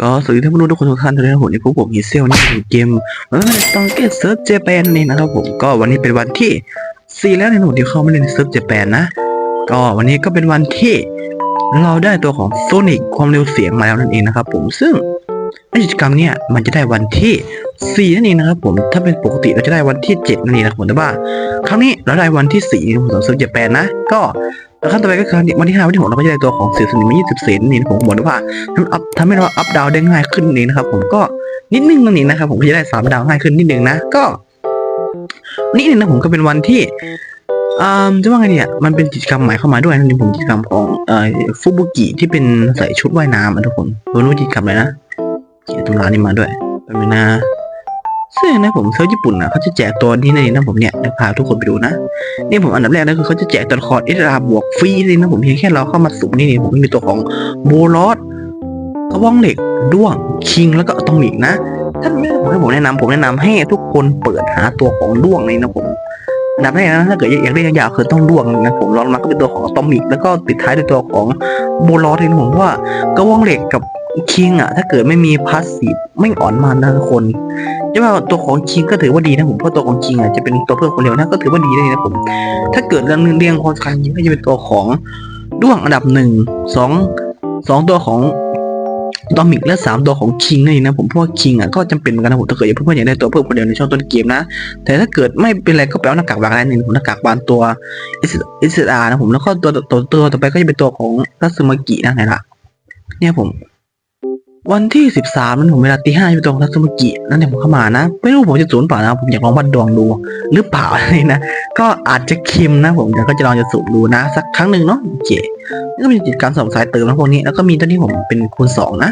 ก็สวัสดีท่านผู้ชมทุกคนทุกท่านด้วยนะครับผมในพวกผมฮิเซลนี่เป็นเกมมันเป็นต้องเกตเซิร์ฟเจแปนนี่นะครับผมก็วันนี้เป็นวันที่4แล้วในหนูที่เข้ามาเล่นเซิร์ฟเจแปนนะ ก็วันนี้ก็เป็นวันที่เราได้ตัวของโซนิกความเร็วเสียงมาแล้วนั่นเองนะครับผมซึ่ง กิจกรรมเนี่ยมันจะได้วันที่4นั่นเองนะครับผมถ้าเป็นปกติเราจะได้วันที่7นั่นเองนะครับผมแต่ว่า ครั้งนี้เราได้วันที่4ในของเซิร์ฟเจแปนนะ ก็แล้วขั้นต่อไปก็คือวันที่5วันที่6เราก็จะได้ตัวของเสียสนิมมา20เซนนี่นะผมบอกว่าทำอัพทำให้เราอัพดาวได้ง่ายขึ้นนี่นะครับผมก็นิดนึงตรงนี้นะครับผมก็จะได้สามดาวง่ายขึ้นนิดนึงนะก็นี่นึงนะผมก็เป็นวันที่อ่าจะว่าไงเนี่ยมันเป็นกิจกรรมใหม่เข้ามาด้วยนะนี่ผมกิจกรรมของเอ่อฟุบุกิที่เป็นใส่ชุดว่ายน้ำอะทุกคนรู้รู้กิจกรรมเลยนะ เขียนตำรานี่มาด้วยแป๊บนึงนะซึ่งนะผมเซิร์ฟญี่ปุ่นนะเขาจะแจกตัวนี้ในนะผมเนี่ยเดี๋ยวพาทุกคนไปดูนะนี่ผมอันดับแรกนะคือเขาจะแจกตัวละครเอสราบวกฟรีเลยนะผมเพียงแค่เราเข้ามาสุ่มนี่นี่ผมมีตัวของโบลอสกระบองเหล็กด้วงคิงแล้วก็อะตอมิกนะถ้าไม่ผมให้ผมแนะนำผมแนะนำให้ทุกคนเปิดหาตัวของด้วงเลยนะผมอันดับแรกนะถ้าเกิดอยากได้ยาวๆคือต้องด้วงนะผมลองมาก็เป็นตัวของอะตอมิก แล้วก็ปิดท้ายด้วยตัวของโบลอสเลยนะผมว่ากระบองเหล็กกับ คิงอะถ้าเกิดไม่มีพาสซีฟไม่อ่อนมันนะทุกคนจะว่าตัวของคิงก็ถือว่าดีนะผมเพราะตัวของคิงอะจะเป็นตัวเพิ่มความเร็วนะก็ถือว่าดีเลยนะผม ถ้าเกิดเรื่องเรียงความสำคัญก็จะเป็นตัวของด้วงอันดับหนึ่งสองสองตัวของดอมิกและสามตัวของคิงนี่นะผมเพราะว่าคิงอะก็จำเป็นเหมือนกันนะผมถ้าเกิดเพื่อนๆอยากได้ตัวเพิ่มคนเดียวในช่วงต้นเกมนะ แต่ถ้าเกิดไม่เป็นไรก็ไปเอาหน้ากากวางได้หนึ่งหน้ากากวางตัวเอสอาร์นะผมแล้วก็ตัวตัวตัวต่อไปก็จะเป็นตัวของทัสมากินะไงล่ะเนี่ยผม วันที่สิบสามนั้นผมเวลาตีห้าจะเป็นตัวของทัสึมากินั่นเองผมเข้ามานะไม่รู้ผมจะสูญเปล่านะผมอยากลองวัดดวงดูหรือเปล่าอะไรนะก็อาจจะคิมนะผมเดี๋ยวก็จะลองจะสูบดูนะ สักครั้งหนึ่งเนาะโอเคนี่ก็มีกิจกรรมสองสายเติมนะพวกนี้แล้วก็มีตัวนี้ผมเป็นคูณสองนะ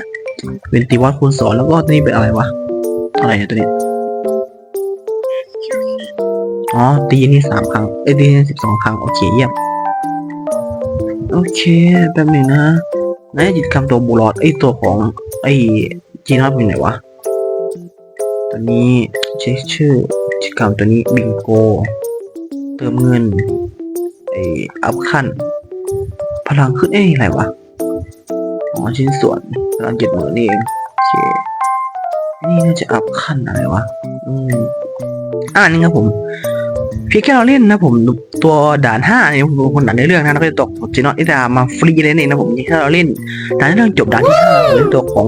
เป็นตีวัดคูณสองแล้วก็ตัวนี้เป็นอะไรวะอะไรเนี่ยตัวนี้อ๋อตีนี่สามครั้งเอ้ยตีนี่สิบสองครั้งโอเคเยี่ยมโอเคแป๊บหนึงนะ นายกิจกรรมตัวบูลอดไอตัวของไอจีนอตเป็นไหนวะตัวนี้ชชื่อกิจกรรมตัวนี้บิงโก เติมเงินไออัพขั้นพลังขึ้นเอ้ยอะไรวะอ๋อชิ้นส่วนพลังเจ็ดหมื่นนี่เองโอเคนี่น่าจะอัพขั้นอะไรวะอืมอ่านี่ครับผม พียงแค่เราเล่นนะผมตัวด่านห้าเนี่ยผมคนด่านในเรื่องนะแล้วก็จะตกจีนอตอิดามาฟรีเลยนี่นะผมแค่เราเล่นด่านในเรื่องจบด่านที่ห้าเล่นตัวของ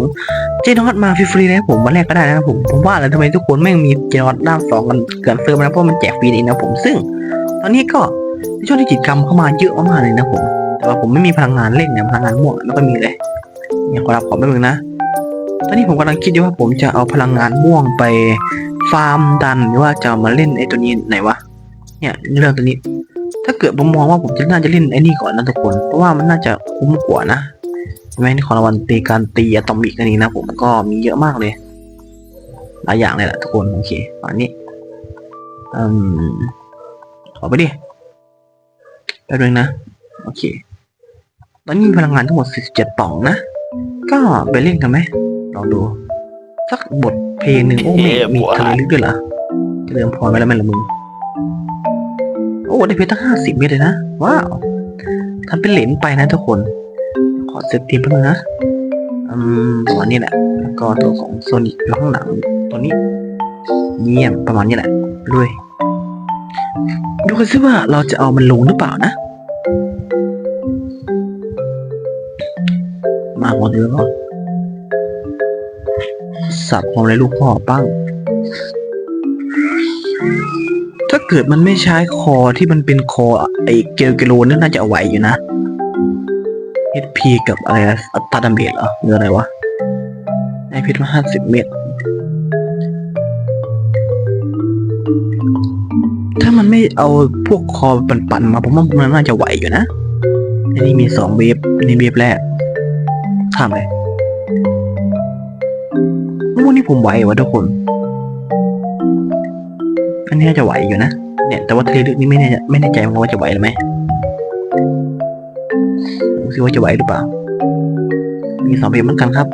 เจนอตมาฟรีๆนะผมวันแรกก็ได้นะผมผมว่าแล้วทำไมทุกคนแม่มีเจนอตด้านสองกันเกินเฟิร์มนะเพราะมันแจกฟรีเองนะผมซึ่ง ตอนนี้ก็ในช่วงที่กิจกรรมเข้ามาเยอะมากเลยนะผม แต่ว่าผมไม่มีพลังงานเล่นเนี่ยพลังงานม่วงไม่ค่อยมีเลยเนี่ยขอรับขอไม่มึงนะ ตอนนี้ผมกำลังคิดอยู่ว่าผมจะเอาพลังงานม่วงไปฟาร์มดันหรือว่าจะมาเล่นไอ้ตัวนี้ไหนวะ เนี่ยเรื่องตัวนี้ ถ้าเกิดผมมองว่าผมจะน่าจะเล่นไอ้นี่ก่อนนะทุกคน เพราะว่ามันน่าจะคุ้มกว่านะใช่ไหมนี่ของรางวัลตีการตีอะตอมิกอันนี้นะผมก็มีเยอะมากเลย หลายอย่างเลยแหละทุกคนโอเคอันนี้อืมขอไปดิแป๊บนึงนะ โอเค ตอนนี้มีพลังงานทั้งหมด 47ป่องนะ ก็ไปเล่นกันไหมลองดู สักบทเพลงหนึ่งโอ้ไม่มีทะเลลึกด้วยเหรอจะเริ่มพอไปแล้วไหมล่ะมึงโอ้ได้เพชรตั้งห้าสิบเมตรเลยนะ ว้าวทำเป็นเหรียญไปนะทุกคน ขอเซตทีมเพิ่มนะอืมประมาณนี้แหละ แล้วก็ตัวของโซนิกอยู่ข้างหลังตัวนี้ เยี่ยมประมาณนี้แหละด้วยดูกันซิว่าเราจะเอามันลงหรือเปล่านะ มาหมดเลยก่อนสับของเลยลูกพ่อปั้ง ถ้าเกิดมันไม่ใช้คอที่มันเป็นคอไอเกลเกโลนี่น่าจะเอาไหวอยู่นะ HP กับอะไรนะอัตราดาเมจเหรอหรืออะไรวะไอเพชรมาห้าสิบเมตร ถ้ามันไม่เอาพวกคอปั่นๆมาผมว่ามันน่าจะไหวอยู่นะ อันนี้มีสองเวฟอันนี้เวฟแรกข้ามเลยวันนี้ผมไหววะทุกคน อันนี้น่าจะไหวอยู่นะ เนี่ย แต่ว่าทะเลลึกนี่ไม่แน่ไม่แน่ใจเหมือนกันว่าจะไหวหรือไม่ดูสิว่าจะไหวหรือเปล่า มีสองเบเหมือนกันครับ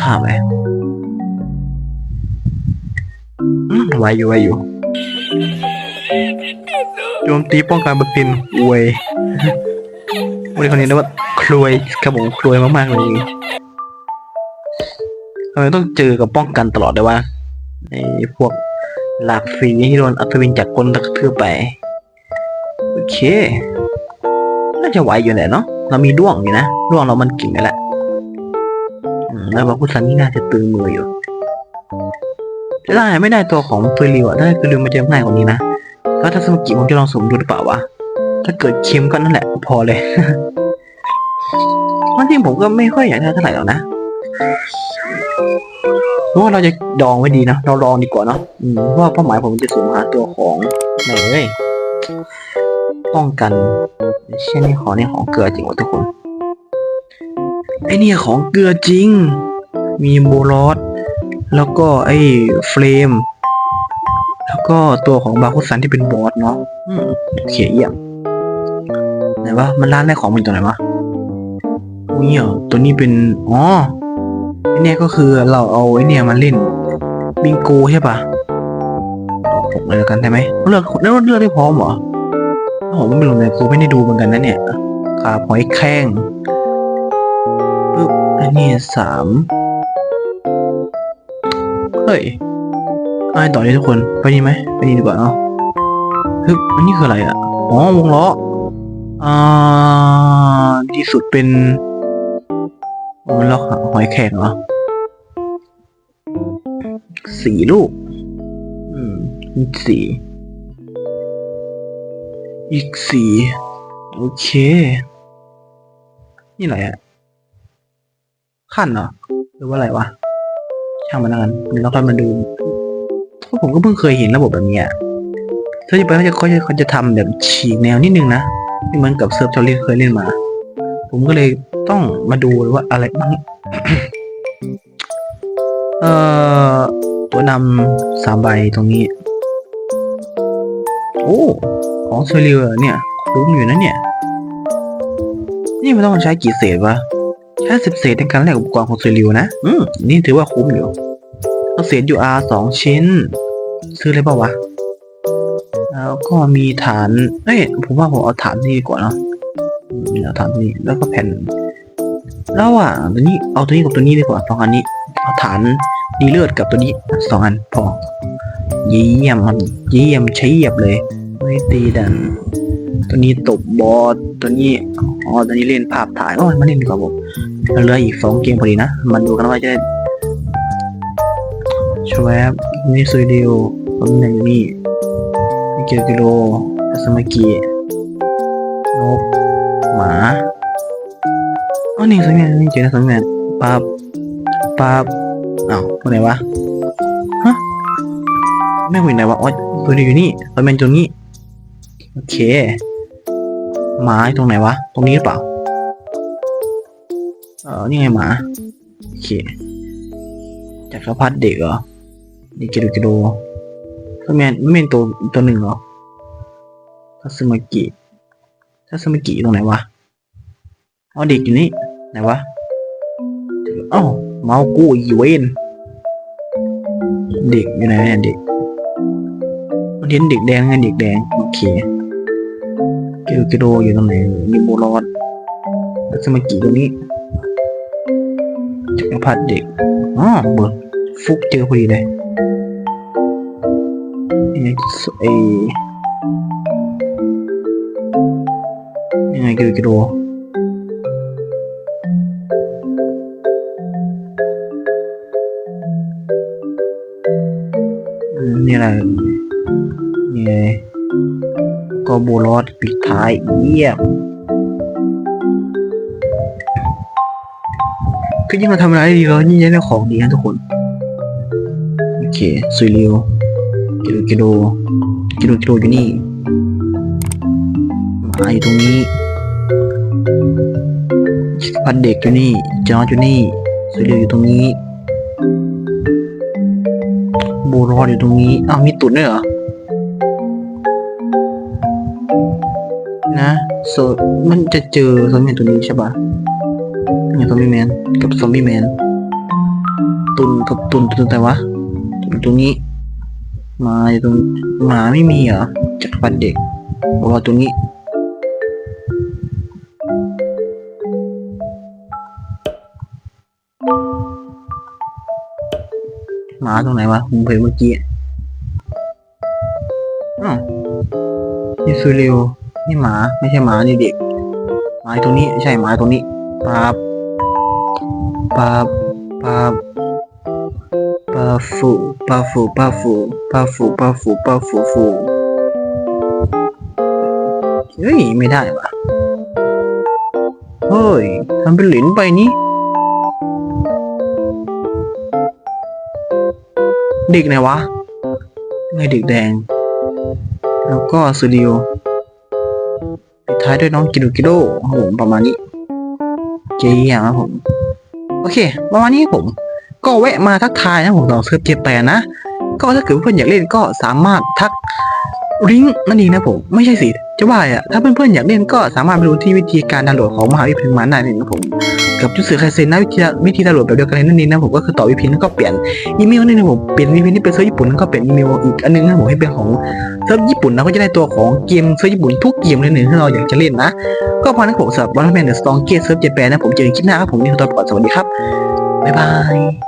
ข้ามไปไหวอยู่ไหวอยู่โจมตีป้องกันบบเป็นอวยวันนี้คนนี้เรียกว่าครวยครับผมครวยมากๆเลยทำไมต้องเจอกับป้องกันตลอดเลยวะไอ้พวก หลากสีที่โดนอัศวินจากกลตะทืบไป โอเค น่าจะไหวอยู่แหละเนาะเรามีด้วงอยู่นะด้วงเรามันกิ่งนั่นแหละแล้วบาคุซันนี่น่าจะตึงมืออยู่จะได้ไม่ได้ตัวของเฟริวอะถ้าเฟริวมันจะง่ายกว่านี้นะแล้วถ้าสมกิผมจะลองสุ่มดูหรือเปล่าวะถ้าเกิดเค็มก็นั่นแหละ พอเลยความจริงผมก็ไม่ค่อยอยากได้เท่าไหร่หรอกนะ เพราะว่าเราจะดองไว้ดีนะ เราลองดีกว่าเนาะเพราะว่าเป้าหมายผมจะสุ่มหาตัวของไหนเอ้ยป้องกันเช่นนี่ของนี่ของเกลือจริงวะทุกคนไอเนี่ยของเกลือจริง มีโบลอสแล้วก็ไอ้เฟรม แล้วก็ตัวของบาคุสันที่เป็นบอสเนาะอืมโอเคเยี่ยมไหนวะมันร้านแรกของมันตรงไหนวะโอ้ยเนี่ยตัวนี้เป็นอ๋อ ไอเนี่ยก็คือเราเอาไอเนี่ยมาเล่นบิงโกใช่ปะเอาผมเลยวกันได้ไหมเลือกเลือกเลือกได้พร้อมเหรอผมไม่รู้เลยกูไม่ได้ดูเหมือนกันนะเนี่ยขาหอยแข้งปึ๊บอันนี้สามเฮ้ยไอต่อเลยทุกคนไปนี่ไหมไปนี่ดีกว่าเนาะฮึบอันนี้คืออะไรอะอ๋อวงล้ออ่าที่สุดเป็น วงล้อกหอยแข็งเหรอสี่ลูก อืมอีกสี่ อีกสี่ โอเค นี่อะไรอะขั้นเหรอ หรือว่าอะไรวะ ช่างมันแล้วกันเดี๋ยวเราค่อยมาดูเพราะผมก็เพิ่งเคยเห็นระบบแบบนี้ยถ้าจะไปเขาจะเขาจะเขาจะทำแบบฉีกแนวนิดนึงนะไม่เหมือนกับเซิร์ฟที่เราเคยเล่นมา ผมก็เลยต้องมาดูว่าอะไรบ้าง เอ่อ ตัวนำสามใบตรงนี้ โอ้ ของเซริลเนี่ย คุ้มอยู่นะเนี่ย นี่มันต้องใช้กี่เศษวะแค่สิบเศษในการแลกอุปกรณ์ของเซริลนะ อืม นี่ถือว่าคุ้มอยู่เอาเศษ UR สองชิ้น ซื้อเลยเปล่าวะ แล้วก็มีฐาน เอ้ย ผมว่าผมเอาฐานนี่ดีกว่าเนาะ เอาฐานนี่แล้วก็แผ่นแล้วอะตัวนี้เอาตัวนี้กับตัวนี้ดีกว่าสองอันนี้เอาฐานดีเลือดกับตัวนี้สองอันพอเยี่ยมมันเยี่ยมใช้เหยียบเลยไม่ตีดันตัวนี้ตบบอสตัวนี้อ๋อตัวนี้เล่นภาพถ่ายโอ้ยมาเล่นดีกว่าผมเหลืออีกสองเกมพอดีนะมาดูกันว่าจะได้ชวบนี่ซูดิโอตำแหน่งนี่มิเกลกิโลทัสมากินก หมาอ๋อนี่สังเกตนี่เจอสังเกตปั๊บปั๊บอ้าวตัวไหนวะฮะแม่งอยู่ไหนวะอ๋อตัวนี้อยู่นี่ตัวเป็นตรงนี้โอเคหมาตรงไหนวะตรงนี้หรือเปล่าเออนี่ไงหมาโอเคจากรพัดเด็กเหรอนี่กิโดกิโดก็แมนไม่เป็นตัวตัวหนึ่งเหรอทัสมากิ ทัสมากิตรงไหนวะอ๋อเด็กอยู่นี่ไหนวะเอ้าเมากูอีเวนเด็กอยู่ไหนเนี่ยเด็กมันเห็นเด็กแดงไงเด็กแดงโอเคกิโดกิโดอยู่ตรงไหนมีโบรอดทัสมากิตรงนี้จักรพรรดิเด็กอ๋อเบอร์ฟุกเจอพอดีเลยเอ็ ไงกิโลกิโลนี่อะไรนี่ไงก็บูรอดปิดท้ายเยี่ยมก็ยิ่งเราทำอะไรดีเรายิ่งได้ของดีนะทุกคน โอเคซุยเรียวกิโลกิโลกิโลกิโลอยู่นี่มาอยู่ตรงนี้ พันเด็กอยู่นี่จอร์จอยู่นี่ซุเรียวอยู่ตรงนี้โบรอดอยู่ตรงนี้อ้าวมีตุ่นด้วยเหรอ นะโซมันจะเจอซอมบี้ตัวนี้ใช่ปะเนี่ยซอมบี้แมนกับซอมบี้แมนตุนกับตุนตุนแต่วะตุนตรงนี้ มาอยู่ตรงหมาไม่มีเหรอจักรพรรดิเด็กบอกว่ตรงนี้ มาตรงไหนวะผมเผยเมื่อกี้อ้านี่ซูเรียวนี่หมา ไม่ใช่หมา นี่เด็ก หมาตรงนี้ ใช่หมาตรงนี้ปาบปาบปาบปาฟูปาฟูปาฟูปาฟูปาฟูปาฟูฟูเฮ้ย ไม่ได้วะเฮ้ยทำเป็นหลินไปนี่ เด็กไหนวะไงเด็กแดง แล้วก็สตูดิโอปิดท้ายด้วยน้องกิโดกิโดครับผมประมาณนี้เจียครับผม โอเค ประมาณนี้ผม ก็แวะมาทักทายนะผมลองเซิร์ฟเจแปนนะ ก็ถ้าเกิดเพื่อนอยากเล่นก็สามารถทัก ลิงนั่นเองนะผม ไม่ใช่สิ จะว่าอะ ถ้าเพื่อนๆอยากเล่นก็สามารถไปดูที่วิธีการดาวน์โหลดของมหาวิทยาลัยมันได้เลยนะผม กับจุดสื่อไคเซนนะวิธีวิธีดาวน์โหลดแบบเดียวกันเลยนั่นเองนะผมก็คือต่อวิพีแล้วก็เปลี่ยนอีเมลนี่นะผมเปลี่ยนอีเมลที่เป็นเซิร์ฟญี่ปุ่นแล้วก็เปลี่ยนอีเมลอีกอันนึงนะผมให้เป็นของเซิร์ฟญี่ปุ่นนะก็จะได้ตัวของเกมเซิร์ฟญี่ปุ่นทุกเกมเลยหนึ่งที่เราอยากจะเล่นนะ ก็พอนั้นผมสำหรับวันแมนเดอะสตองเกตเซิร์ฟเจแปนนะผมเจอกันคลิปหน้าครับผมนี่คือตัวก่อนสวัสดีครับบ๊ายบาย